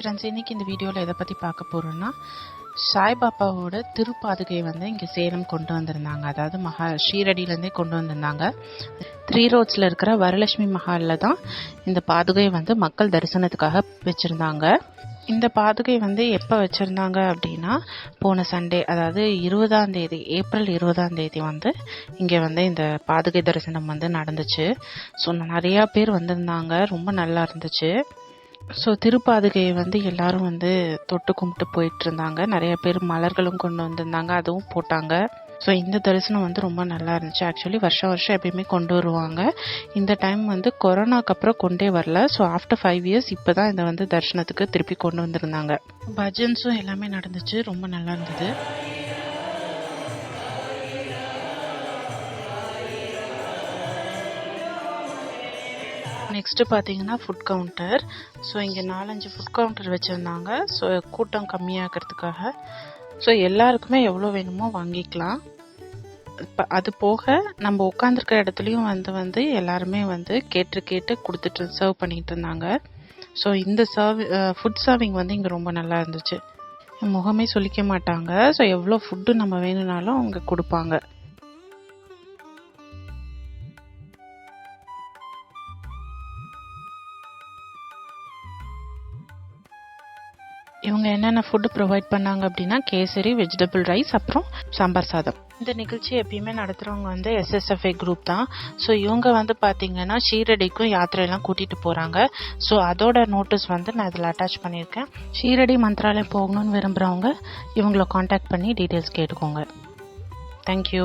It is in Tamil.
ஃப்ரெண்ட்ஸ் இன்றைக்கி இந்த வீடியோவில் எதை பற்றி பார்க்க போகிறோன்னா சாய்பாபாவோட திருப்பாதுகை வந்து இங்கே சேலம் கொண்டு வந்திருந்தாங்க. அதாவது மகா ஷீரடியிலேருந்தே கொண்டு வந்திருந்தாங்க. த்ரீ ரோட்ஸில் இருக்கிற வரலட்சுமி மஹாலில் தான் இந்த பாதுகை வந்து மக்கள் தரிசனத்துக்காக வச்சுருந்தாங்க. இந்த பாதுகை வந்து எப்போ வச்சுருந்தாங்க அப்படின்னா போன சண்டே அதாவது இருபதாம் தேதி ஏப்ரல் இருபதாம் தேதி வந்து இங்கே வந்து இந்த பாதுகை தரிசனம் வந்து நடந்துச்சு. ஸோ நிறையா பேர் வந்திருந்தாங்க. ரொம்ப நல்லா இருந்துச்சு. ஸோ திருப்பாதுகையை வந்து எல்லாரும் வந்து தொட்டு கும்பிட்டு போயிட்டு இருந்தாங்க நிறைய பேர் மலர்களும் கொண்டு வந்திருந்தாங்க. அதுவும் போட்டாங்க. ஸோ இந்த தரிசனம் வந்து ரொம்ப நல்லா இருந்துச்சு. ஆக்சுவலி வருஷம் வருஷம் எப்பயுமே கொண்டு வருவாங்க. இந்த டைம் வந்து கொரோனாக்கு அப்புறம் கொண்டே வரல. ஸோ ஆஃப்டர் ஃபைவ் இயர்ஸ் இப்போ தான் இதை வந்து தரிசனத்துக்கு திருப்பி கொண்டு வந்திருந்தாங்க. பஜன்ஸும் எல்லாமே நடந்துச்சு. ரொம்ப நல்லா இருந்தது. நெக்ஸ்ட்டு பார்த்தீங்கன்னா ஃபுட் கவுண்டர் ஸோ இங்கே நாலஞ்சு ஃபுட் கவுண்டர் வச்சுருந்தாங்க. ஸோ கூட்டம் கம்மியாகிறதுக்காக. ஸோ எல்லாருக்குமே எவ்வளோ வேணுமோ வாங்கிக்கலாம். இப்போ அது போக நம்ம உட்காந்துருக்க இடத்துலையும் வந்து வந்து எல்லாருமே வந்து கேட்டு கேட்டு கொடுத்துட்டு சர்வ் பண்ணிகிட்டு இருந்தாங்க. ஸோ இந்த சர்வ் ஃபுட் சர்விங் வந்து இங்கே ரொம்ப நல்லா இருந்துச்சு. முகமே சொல்லிக்க மாட்டாங்க. ஸோ எவ்வளோ ஃபுட்டு நம்ம வேணும்னாலும் அவங்க கொடுப்பாங்க. இவங்க என்னென்ன ஃபுட்டு ப்ரொவைட் பண்ணாங்க அப்படின்னா கேசரி வெஜிடபிள் ரைஸ் அப்புறம் சாம்பார் சாதம். இந்த நிகழ்ச்சி எப்பயுமே நடத்துகிறவங்க வந்து எஸ்எஸ்எஃப்ஐ குரூப் தான். ஸோ இவங்க வந்து பார்த்தீங்கன்னா ஷீரடிக்கும் யாத்திரையெல்லாம் கூட்டிகிட்டு போகிறாங்க ஸோ அதோட நோட்டீஸ் வந்து நான் இதில் அட்டாச் பண்ணியிருக்கேன். ஷீரடி மந்த்ராலயம் போகணும்னு விரும்புகிறவங்க இவங்கள காண்டாக்ட் பண்ணி டீட்டெயில்ஸ் கேட்டுக்கோங்க. தேங்க்யூ